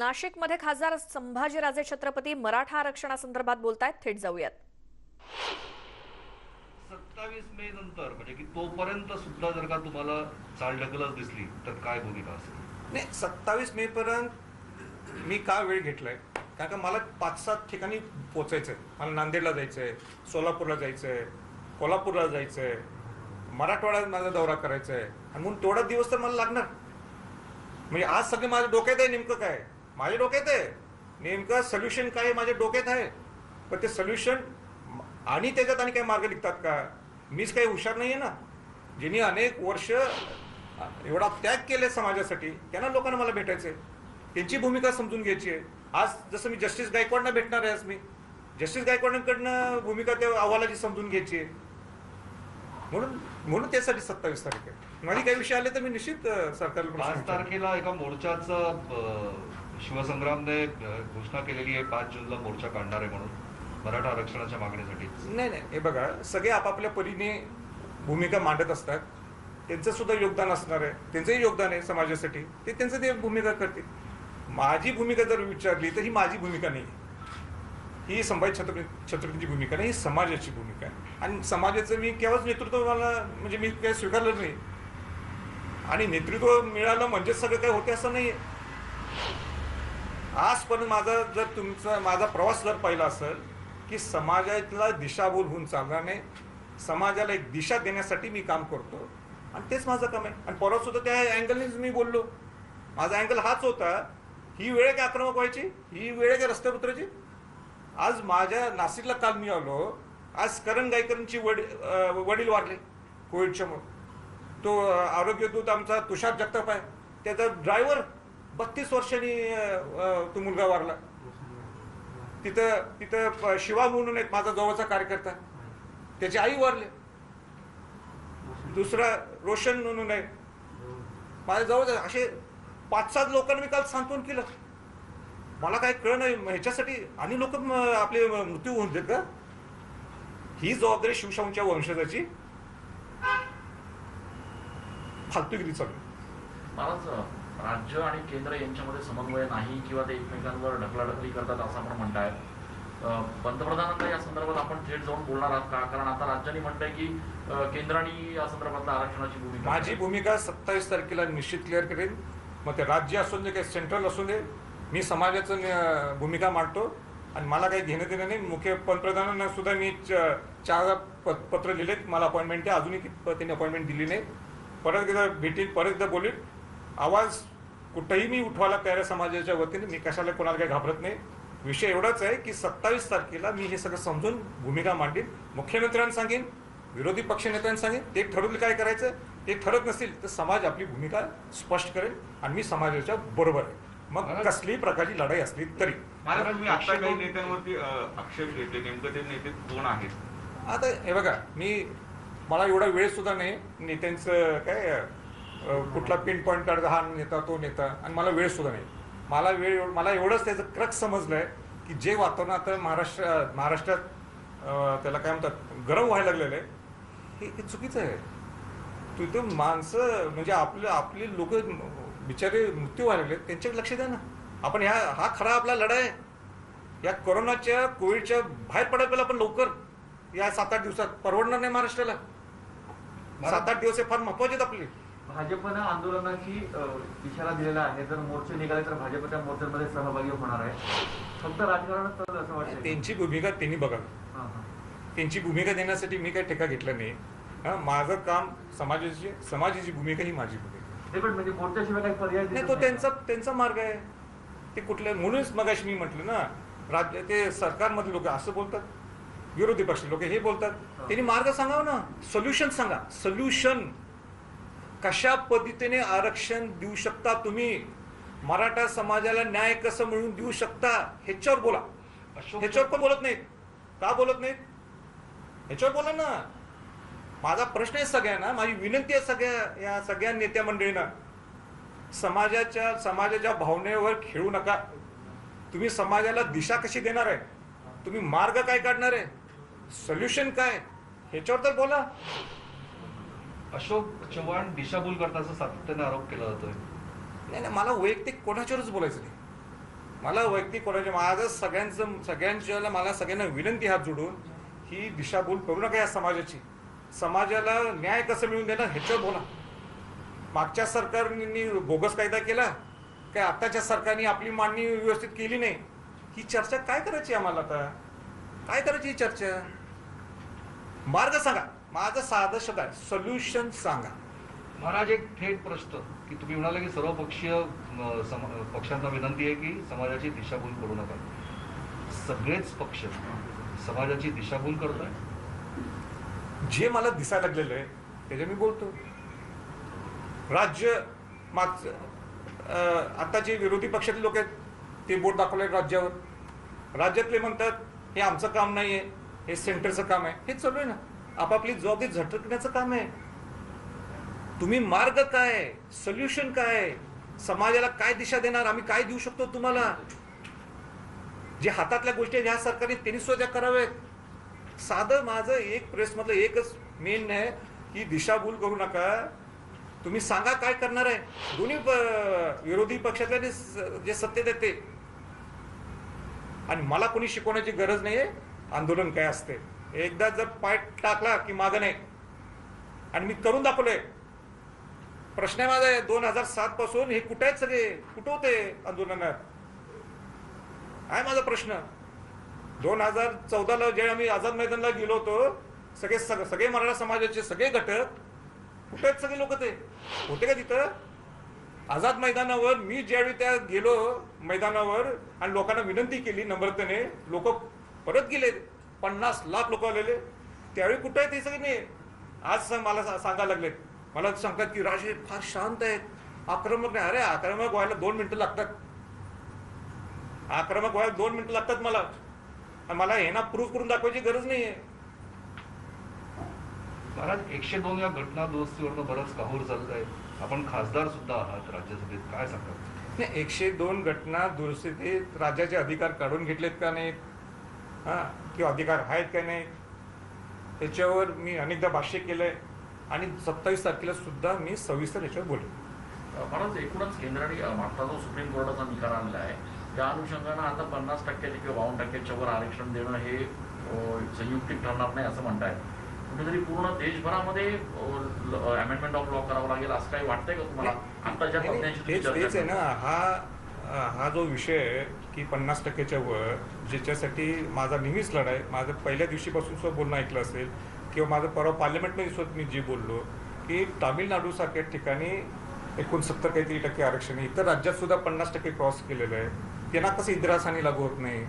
नाशिकमध्ये खासदार संभाजीराजे छत्रपती मराठा आरक्षणासंदर्भात बोलतायत. थेट जाऊयात. सत्तावीस मे नंतर म्हणजे की तोपर्यंत सुद्धा जर का तुम्हाला चालढकलच दिसली तर काय भूमिका असेल नाही सत्तावीस मे पर्यंत मी का वेळ घेतलाय? कारण का मला पाच सात ठिकाणी पोचायचंय. मला नांदेडला जायचंय सोलापूरला जायचंय कोल्हापूरला जायचंय मराठवाड्यात माझा दौरा करायचा आहे आणि म्हणून तेवढा दिवस तर मला लागणार. म्हणजे आज सगळे माझ्या डोक्यात आहे नेमकं काय? माझ्या डोक्यात आहे. नेमकं सोल्युशन काय माझ्या डोक्यात आहे. पण ते सोल्युशन आणि त्याच्यात आणि काही मार्ग निघतात का? मीच काही हुशार नाही आहे ना. ज्यांनी अनेक वर्ष एवढा त्याग केले समाजासाठी त्यांना लोकांना मला भेटायचं आहे त्यांची भूमिका समजून घ्यायची आहे आज जसं मी जस्टिस गायकवाडना भेटणार आहे आज मी जस्टिस गायकवाडांकडनं भूमिका त्या अहवालाची समजून घ्यायची आहे म्हणून म्हणून त्यासाठी सत्तावीस तारीख आहे. माझी काही विषय आले तर मी निश्चित सरकारला पाच. तारखेला एका मोर्चाचं शिवसंग्रामने घोषणा केलेली आहे पाच जूनला मोर्चा काढणार आहे म्हणून मराठा आरक्षणाच्या मागणीसाठी. नाही नाही हे बघा सगळे आपापल्या परीने भूमिका मांडत असतात. त्यांचं सुद्धा योगदान असणार आहे. त्यांचंही योगदान आहे समाजासाठी. ते त्यांचं ते भूमिका करतील. माझी भूमिका जर विचारली तर ही माझी भूमिका नाही. ही संभाजी छत्रपती छत्रपतीची भूमिका नाही ही समाजाची भूमिका आहे. आणि समाजाचं मी केव्हाच नेतृत्व मला म्हणजे मी काही स्वीकारलं नाही. आणि नेतृत्व मिळालं म्हणजेच सगळं काही होते असं नाही आजपर्यंत माझा जर तुमचा माझा प्रवास जर पाहिला असेल की समाजातला दिशाभूल होऊन चालणार नाही समाजाला एक दिशा देण्यासाठी मी काम करतो. आणि तेच माझं काम आहे. आणि परत सुद्धा त्या अँगलनेच मी बोललो. माझा अँगल हाच होता ही वेळ आहे आक्रमक व्हायची? ही वेळ आहे रस्त्यावर उतरायची? आज माझ्या नाशिकला काल मी आलो आज करण गायकरांची वड वडील वारले कोविडच्यामुळे तो अं, आरोग्य दूत आमचा तुषार जगताप आहे. त्याचा ड्रायव्हर बत्तीस वर्षांनी तो मुलगा वारला. तिथं तिथं शिवा म्हणून एक माझा जवळचा कार्यकर्ता. त्याची आई वारले. दुसरा रोशन म्हणून आहे. माझ्या जवळ असे पाच सात लोकांना मी काल सांत्वन केलं. मला काय कळ नाही. ह्याच्यासाठी आणि लोक आपले मृत्यू होऊन देत का? ही जबाबदारी शिवशाहूंच्या वंशजाची फालतूगिरी चालू महाराज राज्य आणि केंद्र यांच्यामध्ये समन्वय नाही किंवा ते एकमेकांवर ढकलाढकली करतात असं आपण म्हणताय. पंतप्रधानांना या संदर्भात आपण थेट जाऊन बोलणार आहात का? कारण आता राज्यांनी म्हणतंय की केंद्राने या संदर्भातल्या आरक्षणाची भूमिका माझी भूमिका सत्तावीस तारखेला निश्चित क्लिअर करेन. मग ते राज्य असून दे काही सेंट्रल असू दे मी समाजाचं न- भूमिका मांडतो. आणि मला काही घेणं देणं नाही. मुख्य पंतप्रधानांना सुद्धा मी च- चार प- पत्र लिहिलेत. मला अपॉइंटमेंट आहे. अजूनही प- त्यांनी अपॉइंटमेंट दिली नाही. परत एकदा भेटीन परत एकदा बोलीन. आवाज कुठंही मी उठवायला तयार आहे समाजाच्या वतीने मी कशाला कोणाला काही घाबरत नाही. विषय एवढाच आहे की सत्तावीस तारखेला मी हे सगळं समजून भूमिका मांडीन. मुख्यमंत्र्यांना सांगेन विरोधी पक्षनेत्यांना सांगेन ते ठरवलं काय करायचं. ते ठरत नसतील तर समाज आपली भूमिका स्पष्ट करेल आणि मी समाजाच्या बरोबर आहे. मग कसलीही प्रकारची लढाई असली तरी. आता काही नेत्यांवरती आक्षेप घेतले. नेमकं ते नेते कोण आहेत? आता हे बघा मी मला एवढा वेळ सुद्धा नाही. नेत्यांचं काय कुठला पिन पॉईंट काढता हा नेता तो नेता आणि मला वेळ सुद्धा नाही. मला वेळ मला एवढंच त्याचं क्रक समजलं आहे की जे वातावरण आता महाराष्ट्र महाराष्ट्रात त्याला काय म्हणतात गरम व्हायला लागलेलं आहे हे चुकीचं आहे. तिथं माणसं म्हणजे आपले आपले लोक बिचारे मृत्यू व्हायला लागले त्यांच्याकडे लक्ष द्या ना. आपण ह्या हा खरा आपला लढा आहे. या कोरोनाच्या कोविडच्या बाहेर पडायला आपण लवकर या सात आठ दिवसात परवडणार नाही महाराष्ट्राला. सात आठ दिवस हे फार महत्त्वाचे आहेत आपले. भाजपनं आंदोलनाची इशारा दिलेला आहे. जर मोर्चे निघाले तर भाजप त्या मोर्चांमध्ये सहभागी होणार आहे. फक्त राजकारणच चालू असं वाटतं त्यांची भूमिका त्यांनी बघावी. त्यांची भूमिका देण्यासाठी मी काही ठेका घेतला नाही. माझं काम समाजाची समाजाची भूमिका ही माझी भूमिका. पण म्हणजे मोर्चाशिवाय काही पर्याय नाही तो. त्यांचा त्यांचा मार्ग आहे. ते कुठले म्हणूनच मगाशी मी म्हटलं ना राज्य ते सरकारमधले लोक असं बोलतात. विरोधी पक्ष लोक हे बोलतात. त्यांनी मार्ग सांगावं ना. सोल्युशन सांगा. सोल्युशन कशा पद्धतीने आरक्षण देऊ शकता तुम्ही? मराठा समाजाला न्याय कसं मिळवून देऊ शकता? ह्याच्यावर बोला. ह्याच्यावर पण बोलत नाहीत? का बोलत नाहीत? ह्याच्यावर बोला ना. माझा प्रश्न आहे सगळ्यांना माझी विनंती आहे सगळ्या या सगळ्या नेत्या मंडळींना. समाजाच्या समाजाच्या भावनेवर खेळू नका. तुम्ही समाजाला दिशा कशी देणार आहे? तुम्ही मार्ग काय काढणार आहे? सोल्युशन काय? ह्याच्यावर तर बोला. अशोक चव्हाण दिशाभूल करताचा सातत्याने आरोप केला जातोय. नाही नाही मला वैयक्तिक कोणाच्यावरच बोलायचं नाही. मला वैयक्तिक कोणाच्या माझं सगळ्यांचं सगळ्यांच्या मला सगळ्यांना विनंती हात जोडून ही दिशाभूल करू नका या समाजाची. समाजाला न्याय कसं मिळून देणार ह्याच्यावर बोला. मागच्या सरकारने बोगस कायदा केला काय आत्ताच्या सरकारने आपली मांडणी व्यवस्थित केली नाही? ही चर्चा काय करायची आम्हाला आता? काय करायची ही चर्चा? मार्ग सांगा. माझं साधं शब्द आहे सोल्युशन सांगा. महाराज एक थेट प्रश्न की तुम्ही म्हणाले की सर्व पक्षीय पक्षांना विनंती आहे की समाजाची दिशाभूल करू नका. सगळेच पक्ष समाजाची दिशाभूल करत आहे जे मला दिसायला लागलेलं आहे त्याचे मी बोलतो. राज्य माग आता जे विरोधी पक्षातले लोक आहेत ते बोट दाखवले राज्यावर. राज्यातले म्हणतात हे आमचं काम नाही आहे हे सेंटरचं काम आहे. हे चालू आहे ना. आपापली जबाबदारी झटकण्याचं काम आहे. तुम्ही मार्ग काय सोल्युशन काय आहे? समाजाला काय दिशा देणार? आम्ही काय देऊ शकतो तुम्हाला? जे हातातल्या गोष्टी आहेत ह्या सरकारने त्यांनी सुद्धा कराव्यात साधं माझं एक प्रेसमधलं एकच मेन आहे की दिशाभूल करू नका. तुम्ही सांगा काय करणार आहे? दोन्ही प- विरोधी पक्षातले जे सत्तेत आहेत ते. आणि मला कोणी शिकवण्याची गरज नाहीये. आंदोलन काय असते? एकदा जर पाय टाकला की मागं नाही. आणि मी करून दाखवलंय. प्रश्न आहे माझा दोन हजार सात पासून हे कुठे आहेत सगळे? कुठं होते आंदोलनात? आहे माझा प्रश्न. दोन हजार चौदाला ज्यावेळी आम्ही आझाद मैदानला गेलो होतो सगळे सग- सगळे मराठा समाजाचे सगळे घटक कुठे आहेत सगळे लोक ते? होते का तिथं? आझाद मैदानावर मी ज्यावेळी त्या गेलो मैदानावर आणि लोकांना विनंती केली नम्रतेने लोक परत गेले पन्नास लाख लोक आलेले. त्यावेळी कुठे आहेत ते सगळे नाही. आज सा- मला सांगायला लागलेत. मला सांगतात की राजे फार शांत आहेत. आक्रमक नाही. अरे आक्रमक व्हायला दोन मिनिटं लागतात. आक्रमक व्हायला दोन मिनिटं लागतात मला. मला हे ना प्रूफ करून दाखवायची गरज नाहीये. महाराज एकशे दोन या घटना दुरुस्तीवरनं बरंच काहूर चालत आहे. आपण खासदार सुद्धा आहात राज्यसभेत. काय सांगतात नाही एकशे दोन घटना दुरुस्तीत राज्याचे अधिकार काढून घेतलेत का नाहीत? हा किंवा अधिकार आहेत का नाहीत त्याच्यावर मी अनेकदा भाष्य केलंय. आणि सत्तावीस तारखेला सुद्धा मी सविस्तर याच्यावर बोलेन महाराज एकूणच केंद्राने जो सुप्रीम कोर्टाचा निकाल आणला आहे त्या अनुषंगानं आता पन्नास टक्क्याचे किंवा बावन्न टक्क्याच्या वर आरक्षण देणं हे संयुक्तिक ठरणार नाही असं म्हणतायत. कुठेतरी पूर्ण देशभरामध्ये अमेंडमेंट ऑफ लॉ करावं लागेल असं काही वाटतंय का तुम्हाला? आताच्या नाही, नाही, तेच तेच आहे ना? हा हा जो विषय आहे की पन्नास टक्क्याच्या वर ज्याच्यासाठी माझा नेहमीच लढा आहे माझं पहिल्या दिवशीपासून सुद्धा बोलणं ऐकलं असेल किंवा माझं परवा पार्लमेंटमध्ये सुद्धा मी जे बोललो की तामिळनाडूसारख्या ठिकाणी एकोणसत्तर काहीतरी टक्के आरक्षण आहे. इतर राज्यात सुद्धा पन्नास टक्के क्रॉस केलेलं आहे. त्यांना कसं इंदिरासानी लागू होत नाही?